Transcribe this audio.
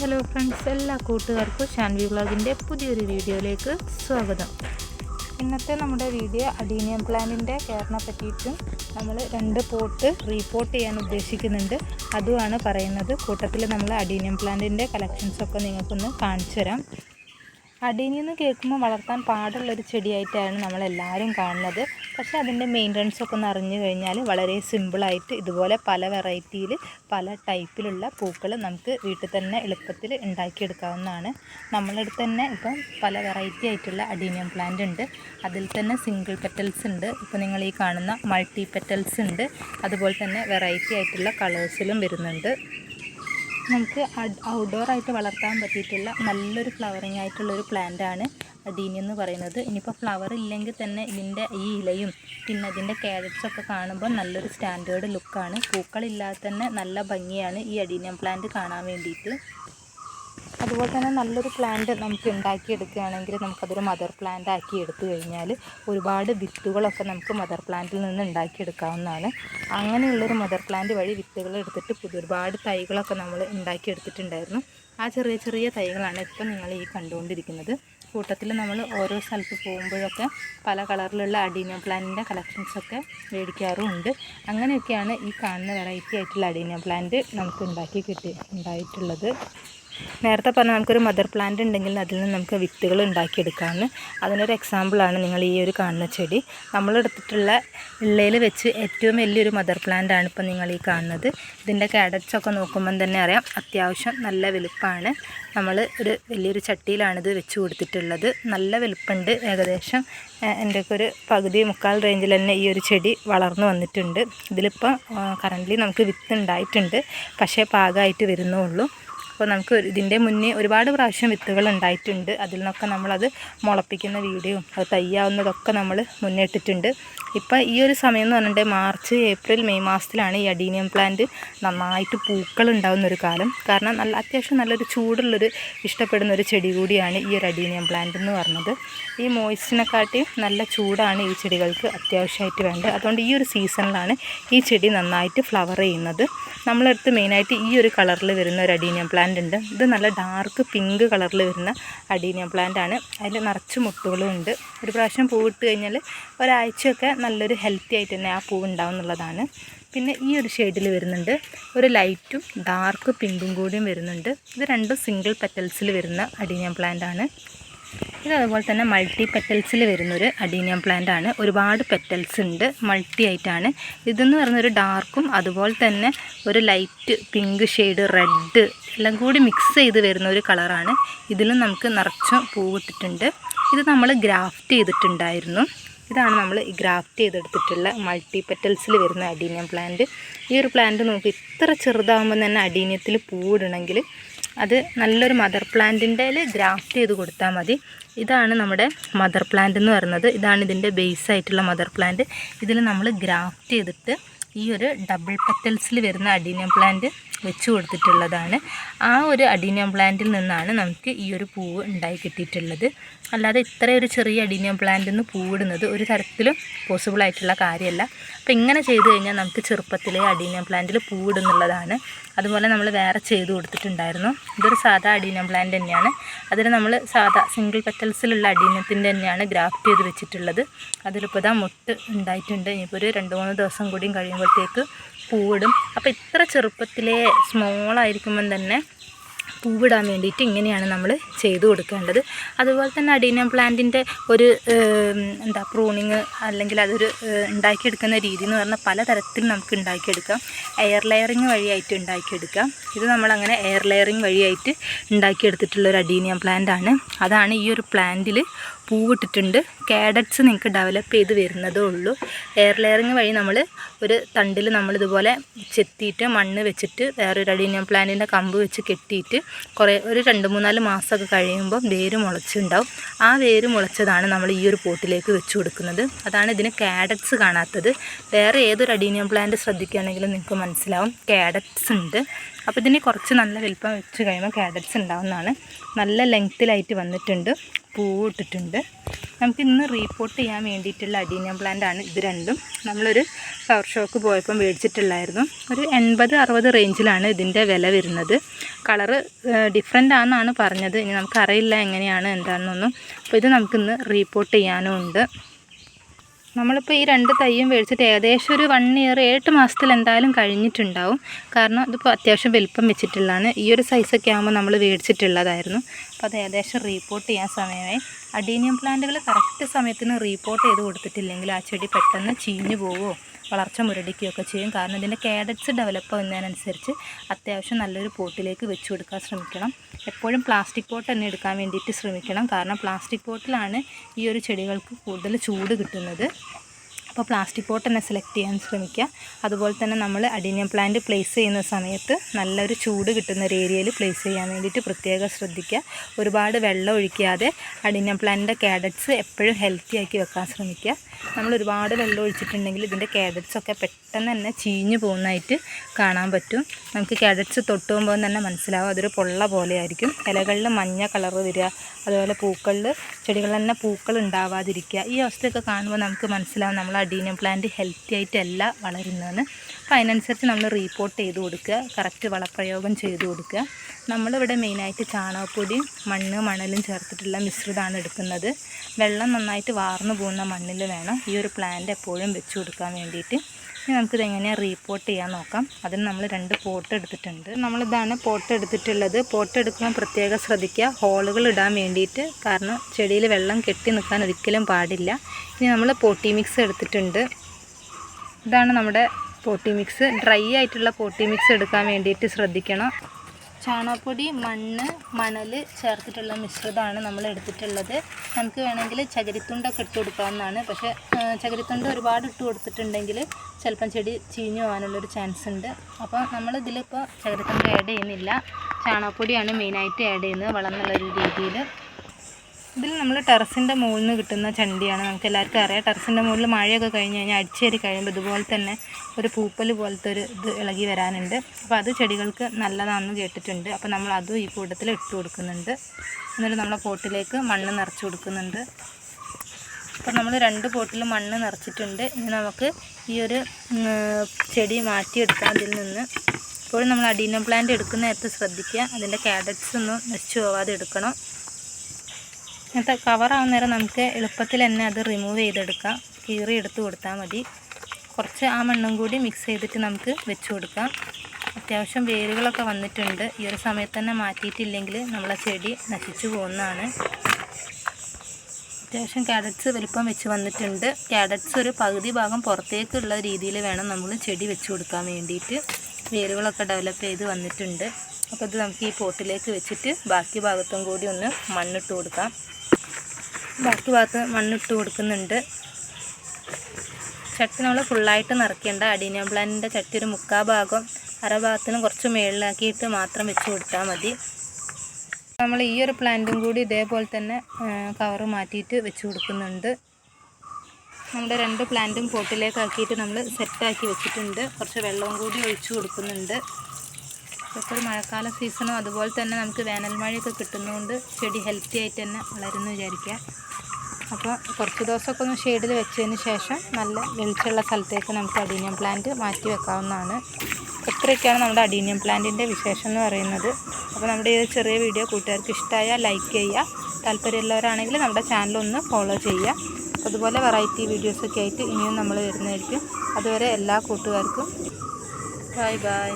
Hello friends എല്ലാ കൂട്ടുകാർക്കും ഷാൻവി വ്ളോഗിന്റെ പുതിയൊരു വീഡിയോയിലേക്ക് സ്വാഗതം. ഇന്നത്തെ നമ്മുടെ വീഡിയോ അഡീനിയം പ്ലാന്റിന്റെ കെയറിനെ പറ്റിയിട്ടും നമ്മൾ രണ്ട് പോട്ട് റീപോർട്ട് ചെയ്യാൻ ഉദ്ദേശിക്കുന്നുണ്ട്. അതുമാണ് പറയുന്നത്. കൂട്ടത്തിൽ നമ്മൾ അഡീനിയം പ്ലാന്റിന്റെ കളക്ഷൻസൊക്കെ നിങ്ങൾക്കൊന്ന് കാണിച്ചു തരാം. എന്ന് കേൾക്കുമ്പോൾ വളർത്താൻ പാടുള്ളൊരു ചെടിയായിട്ടാണ് നമ്മളെല്ലാവരും കാണുന്നത്. പക്ഷേ അതിന്റെ മെയിന്റനൻസ് ഒക്കെ ഒന്ന് അറിഞ്ഞു കഴിഞ്ഞാൽ വളരെ സിമ്പിളായിട്ട് ഇതുപോലെ പല വെറൈറ്റിയിൽ പല ടൈപ്പിലുള്ള പൂക്കൾ നമുക്ക് വീട്ടിൽ തന്നെ എളുപ്പത്തിൽ ഉണ്ടാക്കിയെടുക്കാവുന്നതാണ്. നമ്മളടുത്ത് തന്നെ ഇപ്പം പല വെറൈറ്റി ആയിട്ടുള്ള അഡീനിയം പ്ലാന്റ് ഉണ്ട്. അതിൽ തന്നെ സിംഗിൾ പെറ്റൽസ് ഉണ്ട്. ഇപ്പോൾ നിങ്ങൾ ഈ കാണുന്ന മൾട്ടി പെറ്റൽസ് ഉണ്ട്. അതുപോലെ തന്നെ വെറൈറ്റി ആയിട്ടുള്ള കളേഴ്സിലും വരുന്നുണ്ട്. നമുക്ക് ഔട്ട്ഡോർ ആയിട്ട് വളർത്താൻ പറ്റിയിട്ടുള്ള നല്ലൊരു ഫ്ലവറിങ് ആയിട്ടുള്ളൊരു പ്ലാന്റ് ആണ് അഡീനി എന്ന് പറയുന്നത്. ഇനിയിപ്പോൾ ഫ്ലവർ ഇല്ലെങ്കിൽ തന്നെ ഇതിന്റെ ഈ ഇലയും പിന്നെ അതിന്റെ ക്യാരറ്റ്സൊക്കെ കാണുമ്പോൾ നല്ലൊരു സ്റ്റാൻഡേർഡ് ലുക്കാണ് പൂക്കളില്ലാതെ തന്നെ നല്ല ഭംഗിയാണ് ഈ അഡീനിയം പ്ലാന്റ് കാണാൻ വേണ്ടിയിട്ട്. അതുപോലെ തന്നെ നല്ലൊരു പ്ലാന്റ് നമുക്ക് ഉണ്ടാക്കിയെടുക്കുകയാണെങ്കിൽ നമുക്കതൊരു മദർ പ്ലാന്റ് ആക്കി എടുത്തു കഴിഞ്ഞാൽ ഒരുപാട് വിത്തുകളൊക്കെ നമുക്ക് മദർ പ്ലാന്റിൽ നിന്ന് ഉണ്ടാക്കിയെടുക്കാവുന്നതാണ്. അങ്ങനെയുള്ളൊരു മദർ പ്ലാന്റ് വഴി വിത്തുകൾ എടുത്തിട്ട് പുതിയ ഒരുപാട് തൈകളൊക്കെ നമ്മൾ ഉണ്ടാക്കിയെടുത്തിട്ടുണ്ടായിരുന്നു. ആ ചെറിയ ചെറിയ തൈകളാണ് ഇപ്പം നിങ്ങൾ ഈ കണ്ടുകൊണ്ടിരിക്കുന്നത്. കൂട്ടത്തിൽ നമ്മൾ ഓരോ സ്ഥലത്ത് പോകുമ്പോഴൊക്കെ പല കളറിലുള്ള അഡീനിയം പ്ലാന്റിന്റെ കളക്ഷൻസൊക്കെ മേടിക്കാറുമുണ്ട്. അങ്ങനെയൊക്കെയാണ് ഈ കാണുന്ന വെറൈറ്റി ആയിട്ടുള്ള അഡീനിയം പ്ലാന്റ് നമുക്ക് ഉണ്ടാക്കി കിട്ടി ഉണ്ടായിട്ടുള്ളത്. നേരത്തെ പറഞ്ഞാൽ നമുക്കൊരു മദർ പ്ലാന്റ് ഉണ്ടെങ്കിൽ അതിൽ നിന്ന് നമുക്ക് വിത്തുകൾ ഉണ്ടാക്കിയെടുക്കാമെന്ന് അതിനൊരു എക്സാമ്പിളാണ് നിങ്ങൾ ഈ ഒരു കാണുന്ന ചെടി. നമ്മളെടുത്തിട്ടുള്ള ഇള്ളയിൽ വെച്ച് ഏറ്റവും വലിയൊരു മദർ പ്ലാന്റ് ആണ് ഇപ്പോൾ നിങ്ങൾ ഈ കാണുന്നത്. ഇതിന്റെ ഒക്കെ നോക്കുമ്പം തന്നെ അറിയാം അത്യാവശ്യം നല്ല വലുപ്പമാണ്. നമ്മൾ ഒരു വലിയൊരു ചട്ടിയിലാണിത് വെച്ച് കൊടുത്തിട്ടുള്ളത്. നല്ല വലുപ്പമുണ്ട്. ഏകദേശം എന്റെയൊക്കെ ഒരു പകുതി മുക്കാൽ റേഞ്ചിൽ തന്നെ ഈ ഒരു ചെടി വളർന്നു വന്നിട്ടുണ്ട്. ഇതിലിപ്പോൾ കറന്റ്ലി നമുക്ക് വിത്ത് ഉണ്ടായിട്ടുണ്ട്. പക്ഷേ പാകമായിട്ട് വരുന്നുള്ളൂ. അപ്പോൾ നമുക്ക് ഇതിന്റെ മുന്നേ ഒരുപാട് പ്രാവശ്യം വിത്തുകൾ ഉണ്ടായിട്ടുണ്ട്. അതിൽ നിന്നൊക്കെ നമ്മളത് മുളപ്പിക്കുന്ന വീഡിയോ അത് തയ്യാവുന്നതൊക്കെ നമ്മൾ മുന്നേട്ടിട്ടുണ്ട്. ഇപ്പോൾ ഈ ഒരു സമയം എന്ന് പറഞ്ഞിട്ടുണ്ടെങ്കിൽ മാർച്ച് ഏപ്രിൽ മെയ് മാസത്തിലാണ് ഈ അഡീനിയം പ്ലാന്റ് നന്നായിട്ട് പൂക്കൾ ഉണ്ടാകുന്ന ഒരു കാലം. കാരണം നല്ല അത്യാവശ്യം നല്ലൊരു ചൂടുള്ളൊരു ഇഷ്ടപ്പെടുന്ന ഒരു ചെടി കൂടിയാണ് ഈ ഒരു അഡീനിയം പ്ലാന്റ് എന്ന് പറഞ്ഞത്. ഈ മോയ്സ്റ്റിനെക്കാട്ടി നല്ല ചൂടാണ് ഈ ചെടികൾക്ക് അത്യാവശ്യമായിട്ട് വേണ്ടത്. അതുകൊണ്ട് ഈ ഒരു സീസണിലാണ് ഈ ചെടി നന്നായിട്ട് ഫ്ലവർ ചെയ്യുന്നത്. നമ്മളെടുത്ത് മെയിനായിട്ട് ഈ ഒരു കളറിൽ വരുന്ന ഒരു അഡീനിയം പ്ലാന്റ് ഉണ്ട് ഇത് നല്ല ഡാർക്ക് പിങ്ക് കളറിൽ വരുന്ന അഡീനിയം പ്ലാന്റ് ആണ് അതിൽ നിറച്ച് മുട്ടുകളും ഉണ്ട്. ഒരു പ്രാവശ്യം പൂവിട്ട് കഴിഞ്ഞാൽ ഒരാഴ്ചയൊക്കെ നല്ലൊരു ഹെൽത്തി ആയിട്ട് തന്നെ ആ പൂവ് ഉണ്ടാവും എന്നുള്ളതാണ്. പിന്നെ ഈ ഒരു ഷെയ്ഡിൽ വരുന്നുണ്ട് ഒരു ലൈറ്റും ഡാർക്ക് പിങ്കും കൂടിയും വരുന്നുണ്ട്. ഇത് രണ്ടും സിംഗിൾ പെറ്റൽസിൽ വരുന്ന അഡീനിയം പ്ലാന്റ് ആണ് ഇത് തന്നെ മൾട്ടി പെറ്റൽസിൽ വരുന്നൊരു അഡീനിയം പ്ലാന്റ് ആണ്. ഒരുപാട് പെറ്റൽസ് ഉണ്ട്. മൾട്ടി ആയിട്ടാണ്. ഇതെന്ന് പറയുന്നൊരു ഡാർക്കും അതുപോലെ തന്നെ ഒരു ലൈറ്റ് പിങ്ക് ഷെയ്ഡ് റെഡ് എല്ലാം കൂടി മിക്സ് ചെയ്ത് വരുന്ന ഒരു കളറാണ് ഇതിലും നമുക്ക് നിറച്ചും പൂവിട്ടിട്ടുണ്ട് ഇത് നമ്മൾ ഗ്രാഫ്റ്റ് ചെയ്തിട്ടുണ്ടായിരുന്നു. ഇതാണ് നമ്മൾ ഗ്രാഫ്റ്റ് ചെയ്തെടുത്തിട്ടുള്ള മൾട്ടി പെറ്റൽസിൽ വരുന്ന അഡീനിയം പ്ലാന്റ് ഈ ഒരു പ്ലാന്റ് നമുക്ക് ഇത്ര ചെറുതാകുമ്പോൾ തന്നെ അഡീനിയത്തിൽ പൂവിടണമെങ്കിൽ അത് നല്ലൊരു മദർ പ്ലാന്റിന്റെ ഗ്രാഫ്റ്റ് ചെയ്ത് കൊടുത്താൽ മതി. ഇതാണ് നമ്മുടെ മദർ പ്ലാന്റ് എന്ന് പറയുന്നത്. ഇതാണ് ഇതിന്റെ ബേസ് ആയിട്ടുള്ള മദർ പ്ലാന്റ് ഇതിൽ നമ്മൾ ഗ്രാഫ്റ്റ് ചെയ്തിട്ട് ഈ ഒരു ഡബിൾ പെറ്റൽസിൽ വരുന്ന അഡീനിയം പ്ലാന്റ് വെച്ച് കൊടുത്തിട്ടുള്ളതാണ്. ആ ഒരു അഡീനിയം പ്ലാന്റിൽ നിന്നാണ് നമുക്ക് ഈ ഒരു പൂവ് ഉണ്ടായി കിട്ടിയിട്ടുള്ളത്. അല്ലാതെ ഇത്രയൊരു ചെറിയ അഡീനിയം പ്ലാന്റിൽ നിന്ന് പൂവിടുന്നത് ഒരു തരത്തിലും പോസിബിൾ ആയിട്ടുള്ള കാര്യമല്ല. അപ്പോൾ ഇങ്ങനെ ചെയ്തു കഴിഞ്ഞാൽ നമുക്ക് ചെറുപ്പത്തിലെ അഡീനിയം പ്ലാന്റിൽ പൂവിടുന്നുള്ളതാണ്. അതുപോലെ നമ്മൾ വേറെ ചെയ്ത് കൊടുത്തിട്ടുണ്ടായിരുന്നു. ഇതൊരു സാധാ അഡീനിയം പ്ലാന്റ് തന്നെയാണ്. അതിൽ നമ്മൾ സാധാ സിംഗിൾ പെറ്റൽസിലുള്ള അഡീനിയത്തിന്റെ തന്നെയാണ് ഗ്രാഫ്റ്റ് ചെയ്ത് വെച്ചിട്ടുള്ളത്. അതിലിപ്പോൾ ഇതാ മുട്ട് ഉണ്ടായിട്ടുണ്ട്. ഇനിയിപ്പോൾ ഒരു രണ്ട് മൂന്ന് ദിവസം കൂടിയും കഴിയുമ്പോഴത്തേക്ക് പൂവിടും. അപ്പോൾ ഇത്ര ചെറുപ്പത്തിലെ സ്മോളായിരിക്കുമ്പം തന്നെ പൂവിടാൻ വേണ്ടിയിട്ട് ഇങ്ങനെയാണ് നമ്മൾ ചെയ്തു കൊടുക്കേണ്ടത്. അതുപോലെ തന്നെ അഡീനിയം പ്ലാന്റിന്റെ ഒരു എന്താ പ്രൂണിങ് അല്ലെങ്കിൽ അതൊരു ഉണ്ടാക്കിയെടുക്കുന്ന രീതി എന്ന് പറഞ്ഞാൽ പല തരത്തിൽ നമുക്ക് ഉണ്ടാക്കിയെടുക്കാം. എയർ ലെയറിങ് വഴിയായിട്ട് ഉണ്ടാക്കിയെടുക്കാം. ഇത് നമ്മളങ്ങനെ എയർ ലെയറിങ് വഴിയായിട്ട് ഉണ്ടാക്കിയെടുത്തിട്ടുള്ള ഒരു അഡീനിയം പ്ലാന്റ് ആണ്. അതാണ് ഈ ഒരു പ്ലാന്റിൽ പൂവിട്ടിട്ടുണ്ട്. കാഡറ്റ്സ് നിങ്ങൾക്ക് ഡെവലപ്പ് ചെയ്ത് വരുന്നതേ ഉള്ളൂ. എയർ ലെയറിങ് വഴി നമ്മൾ ഒരു തണ്ടിൽ നമ്മളിതുപോലെ ചെത്തിയിട്ട് മണ്ണ് വെച്ചിട്ട് വേറൊരു അഡീനിയം പ്ലാന്റിന്റെ കമ്പ് വെച്ച് കെട്ടിയിട്ട് കുറേ ഒരു രണ്ട് മൂന്നാൽ മാസമൊക്കെ കഴിയുമ്പോൾ വേര് മുളച്ചുണ്ടാവും. ആ വേര് മുളച്ചതാണ് നമ്മൾ ഈ ഒരു പോട്ടിലേക്ക് വെച്ച് കൊടുക്കുന്നത്. അതാണ് ഇതിന് കാഡറ്റ്സ് കാണാത്തത്. വേറെ ഏതൊരു അഡീനിയം പ്ലാന്റ് ശ്രദ്ധിക്കുകയാണെങ്കിലും നിങ്ങൾക്ക് മനസ്സിലാവും. കാഡറ്റ്സ് ഉണ്ട്. അപ്പോൾ ഇതിന് കുറച്ച് നല്ല വലിപ്പം വെച്ച് കഴിയുമ്പോൾ കാഡറ്റ്സ് ഉണ്ടാവുന്നതാണ്. നല്ല ലെങ്ത്തിലായിട്ട് വന്നിട്ടുണ്ട്. പൂവിട്ടിട്ടുണ്ട് നമുക്ക് ഇന്ന് റീപ്പോർട്ട് ചെയ്യാൻ വേണ്ടിയിട്ടുള്ള അഡീനിയം പ്ലാന്റ് ആണ് ഇത് രണ്ടും. നമ്മളൊരു ഫ്ലവർ ഷോക്ക് പോയപ്പോൾ മേടിച്ചിട്ടുള്ളായിരുന്നു. ഒരു എൺപത് അറുപത് റേഞ്ചിലാണ് ഇതിന്റെ വില വരുന്നത്. കളറ് ഡിഫറെന്റ് ആണെന്നാണ് പറഞ്ഞത്. ഇനി നമുക്കറിയില്ല എങ്ങനെയാണ് എന്താണെന്നൊന്നും. അപ്പോൾ ഇത് നമുക്കിന്ന് റീപ്പോർട്ട് ചെയ്യാനും ഉണ്ട് നമ്മളിപ്പോൾ ഈ രണ്ട് തയ്യും മേടിച്ചിട്ട് ഏകദേശം ഒരു വൺ ഇയർ എട്ട് മാസത്തിൽ എന്തായാലും കഴിഞ്ഞിട്ടുണ്ടാവും. കാരണം ഇതിപ്പോൾ അത്യാവശ്യം വലിപ്പം വെച്ചിട്ടുള്ളതാണ്. ഈ ഒരു സൈസൊക്കെ ആകുമ്പോൾ നമ്മൾ മേടിച്ചിട്ടുള്ളതായിരുന്നു. അപ്പോൾ അത് ഏകദേശം റീപ്പോർട്ട് ചെയ്യാൻ സമയമായി. അഡീനിയം പ്ലാന്റുകൾ കറക്റ്റ് സമയത്തിന് റീപ്പോർട്ട് ചെയ്ത് കൊടുത്തിട്ടില്ലെങ്കിൽ ആ ചെടി പെട്ടെന്ന് ചീഞ്ഞു പോവുമോ വളർച്ച മുരടിക്കുകയൊക്കെ ചെയ്യും. കാരണം ഇതിന്റെ കാഡറ്റ്സ് ഡെവലപ്പ് ആവുന്നതിനനുസരിച്ച് അത്യാവശ്യം നല്ലൊരു പോട്ടിലേക്ക് വെച്ച് കൊടുക്കാൻ ശ്രമിക്കണം. എപ്പോഴും പ്ലാസ്റ്റിക് പോട്ട് തന്നെ എടുക്കാൻ വേണ്ടിയിട്ട് ശ്രമിക്കണം. കാരണം പ്ലാസ്റ്റിക് പോട്ടിലാണ് ഈ ഒരു ചെടികൾക്ക് കൂടുതൽ ചൂട് കിട്ടുന്നത്. അപ്പോൾ പ്ലാസ്റ്റിക് പോട്ട് തന്നെ സെലക്ട് ചെയ്യാൻ ശ്രമിക്കുക. അതുപോലെ തന്നെ നമ്മൾ അഡീനിയം പ്ലാന്റ് പ്ലേസ് ചെയ്യുന്ന സമയത്ത് നല്ലൊരു ചൂട് കിട്ടുന്ന ഒരു ഏരിയയിൽ പ്ലേസ് ചെയ്യാൻ വേണ്ടിയിട്ട് പ്രത്യേകം ശ്രദ്ധിക്കുക. ഒരുപാട് വെള്ളം ഒഴിക്കാതെ അഡീനിയം പ്ലാന്റിന്റെ കാഡറ്റ്സ് എപ്പോഴും ഹെൽത്തി ആക്കി വെക്കാൻ ശ്രമിക്കുക. നമ്മൾ ഒരുപാട് വെള്ളം ഒഴിച്ചിട്ടുണ്ടെങ്കിൽ ഇതിന്റെ ഒക്കെ പെട്ടെന്ന് തന്നെ ചീഞ്ഞു പോകുന്നതായിട്ട് കാണാൻ പറ്റും. നമുക്ക് കാഡറ്റ്സ് തൊട്ട് പോകുമ്പോൾ തന്നെ മനസ്സിലാവും അതൊരു പൊള്ള പോലെ ആയിരിക്കും ഇലകളിൽ മഞ്ഞ കളറ് വരിക അതുപോലെ പൂക്കളിൽ ചെടികളിൽ തന്നെ പൂക്കൾ ഉണ്ടാവാതിരിക്കുക. ഈ അവസ്ഥയൊക്കെ കാണുമ്പോൾ നമുക്ക് മനസ്സിലാവും നമ്മൾ അഡീനിയം പ്ലാന്റ് ഹെൽത്തി ആയിട്ടല്ല വളരുന്നതെന്ന്. അപ്പോൾ അതിനനുസരിച്ച് നമ്മൾ റീപ്പോർട്ട് ചെയ്ത് കൊടുക്കുക. കറക്റ്റ് വളപ്രയോഗം ചെയ്ത് കൊടുക്കുക. നമ്മളിവിടെ മെയിനായിട്ട് ചാണകപ്പൊടിയും മണ്ണ് മണലും ചേർത്തിട്ടുള്ള മിശ്രിതമാണ് എടുക്കുന്നത്. വെള്ളം നന്നായിട്ട് വാർന്നു പോകുന്ന മണ്ണിൽ വേണം ഈ ഒരു പ്ലാന്റ് എപ്പോഴും വെച്ച് കൊടുക്കാൻ വേണ്ടിയിട്ട്. ഇനി നമുക്കിത് എങ്ങനെയാണ് റീപ്പോർട്ട് ചെയ്യാൻ നോക്കാം. അതിന് നമ്മൾ രണ്ട് പോട്ട് എടുത്തിട്ടുണ്ട്. നമ്മളിതാണ് പോട്ട് എടുത്തിട്ടുള്ളത്. പോട്ട് എടുക്കുമ്പോൾ പ്രത്യേകം ശ്രദ്ധിക്കുക. ഹോളുകൾ ഇടാൻ വേണ്ടിയിട്ട്. കാരണം ചെടിയിൽ വെള്ളം കെട്ടി നിൽക്കാൻ ഒരിക്കലും പാടില്ല. ഇനി നമ്മൾ പോട്ടി മിക്സ് എടുത്തിട്ടുണ്ട്. ഇതാണ് നമ്മുടെ പോട്ടി മിക്സ് ഡ്രൈ ആയിട്ടുള്ള പോട്ടി മിക്സ് എടുക്കാൻ വേണ്ടിയിട്ട് ശ്രദ്ധിക്കണം. ചാണകപ്പൊടി മണ്ണ് മണൽ ചേർത്തിട്ടുള്ള മിശ്രിതമാണ് നമ്മൾ എടുത്തിട്ടുള്ളത്. നമുക്ക് വേണമെങ്കിൽ ചകിരിത്തുണ്ടൊക്കെ ഇട്ട് കൊടുക്കാവുന്നതാണ്. പക്ഷേ ചകിരിത്തുണ്ട് ഒരുപാട് ഇട്ട് കൊടുത്തിട്ടുണ്ടെങ്കിൽ ചിലപ്പം ചെടി ചീഞ്ഞു പോകാനുള്ളൊരു ചാൻസ് ഉണ്ട്. അപ്പോൾ നമ്മൾ ഇതിലിപ്പോൾ ചകിരിത്തുണ്ട് ആഡ് ചെയ്യുന്നില്ല. ചാണകപ്പൊടിയാണ് മെയിനായിട്ട് ആഡ് ചെയ്യുന്നത് വളം എന്നുള്ളൊരു രീതിയിൽ. ഇതിൽ നമ്മൾ ടെറസിന്റെ മുകളിൽ നിന്ന് കിട്ടുന്ന ചണ്ടിയാണ്. നമുക്ക് എല്ലാവർക്കും അറിയാം. ടെറസിന്റെ മുകളിൽ മഴയൊക്കെ കഴിഞ്ഞ് കഴിഞ്ഞാൽ അടിച്ചേരി കഴിയുമ്പോൾ ഇതുപോലെ തന്നെ ഒരു പൂപ്പൽ പോലത്തെ ഒരു ഇത് ഇളകി വരാനുണ്ട്. അപ്പോൾ അത് ചെടികൾക്ക് നല്ലതാണെന്ന് കേട്ടിട്ടുണ്ട്. അപ്പോൾ നമ്മൾ അതും ഈ കൂട്ടത്തിൽ ഇട്ട് കൊടുക്കുന്നുണ്ട്. എന്നിട്ട് നമ്മളെ പോട്ടിലേക്ക് മണ്ണ് നിറച്ച് കൊടുക്കുന്നുണ്ട്. അപ്പോൾ നമ്മൾ രണ്ട് പോട്ടിൽ മണ്ണ് നിറച്ചിട്ടുണ്ട്. ഇനി നമുക്ക് ഈ ഒരു ചെടി മാറ്റിയെടുക്കാം അതിൽ നിന്ന്. ഇപ്പോഴും നമ്മൾ അഡീനം പ്ലാന്റ് എടുക്കുന്ന നേരത്ത് ശ്രദ്ധിക്കുക. അതിന്റെ കാഡറ്റ്സ് ഒന്നും നശിച്ചു പോവാതെ എടുക്കണം. ഇങ്ങനത്തെ കവറാവുന്ന നേരം നമുക്ക് എളുപ്പത്തിൽ തന്നെ അത് റിമൂവ് ചെയ്തെടുക്കാം. കീറി എടുത്ത് കൊടുത്താൽ മതി. കുറച്ച് ആ മണ്ണും കൂടി മിക്സ് ചെയ്തിട്ട് നമുക്ക് വെച്ച് കൊടുക്കാം. അത്യാവശ്യം വേരുകളൊക്കെ വന്നിട്ടുണ്ട്. ഈ ഒരു സമയത്ത് തന്നെ മാറ്റിയിട്ടില്ലെങ്കിൽ നമ്മളെ ചെടി നശിച്ചു പോകുന്നതാണ്. അത്യാവശ്യം ക്യാരറ്റ്സ് വലിപ്പം വെച്ച് വന്നിട്ടുണ്ട്. ക്യാരറ്റ്സ് ഒരു പകുതി ഭാഗം പുറത്തേക്കുള്ള രീതിയിൽ വേണം നമ്മൾ ചെടി വെച്ച് കൊടുക്കാൻ വേണ്ടിയിട്ട്. വേരുകളൊക്കെ ഡെവലപ്പ് ചെയ്ത് വന്നിട്ടുണ്ട്. അപ്പോൾ ഇത് നമുക്ക് ഈ പോട്ടിലേക്ക് വെച്ചിട്ട് ബാക്കി ഭാഗത്തും കൂടി ഒന്ന് മണ്ണിട്ട് കൊടുക്കാം. ബാക്കി ഭാഗത്ത് മണ്ണിട്ട് കൊടുക്കുന്നുണ്ട്. ചട്ടി നമ്മൾ ഫുള്ളായിട്ട് നിറയ്ക്കേണ്ട. അഡീനിയം പ്ലാന്റിന്റെ ചട്ടി ഒരു മുക്കാ ഭാഗം അര ഭാഗത്തിന് കുറച്ച് മേളിലാക്കിയിട്ട് മാത്രം വെച്ച് കൊടുത്താൽ മതി. നമ്മൾ ഈ ഒരു പ്ലാന്റും കൂടി ഇതേപോലെ തന്നെ കവർ മാറ്റിയിട്ട് വെച്ച് കൊടുക്കുന്നുണ്ട്. നമ്മുടെ രണ്ട് പ്ലാന്റും പോട്ടിലേക്ക് ആക്കിയിട്ട് നമ്മൾ സെറ്റാക്കി വെച്ചിട്ടുണ്ട്. കുറച്ച് വെള്ളവും കൂടി ഒഴിച്ചു കൊടുക്കുന്നുണ്ട്. ഇപ്പോൾ ഒരു മഴക്കാല സീസണും അതുപോലെ തന്നെ നമുക്ക് വേനൽ മഴയൊക്കെ കിട്ടുന്നതുകൊണ്ട് ചെടി ഹെൽത്തി ആയിട്ട് തന്നെ വളരുന്നു വിചാരിക്കുക അപ്പോൾ കുറച്ച് ദിവസമൊക്കെ ഒന്ന് ഷെയ്ഡിൽ വെച്ചതിന് ശേഷം നല്ല വെളിച്ചമുള്ള സ്ഥലത്തേക്ക് നമുക്ക് അഡീനിയം പ്ലാന്റ് മാറ്റി വെക്കാവുന്നതാണ്. ഇത്രയൊക്കെയാണ് നമ്മുടെ അഡീനിയം പ്ലാന്റിന്റെ വിശേഷം എന്ന് പറയുന്നത്. അപ്പോൾ നമ്മുടെ ഈ ചെറിയ വീഡിയോ കൂട്ടുകാർക്ക് ഇഷ്ടമായാൽ ലൈക്ക് ചെയ്യുക. താല്പര്യമുള്ളവരാണെങ്കിൽ നമ്മുടെ ചാനൽ ഒന്ന് ഫോളോ ചെയ്യുക. അതുപോലെ വെറൈറ്റി വീഡിയോസൊക്കെ ആയിട്ട് ഇനിയും നമ്മൾ വരുന്നതായിരിക്കും. അതുവരെ എല്ലാ കൂട്ടുകാർക്കും ബൈ ബൈ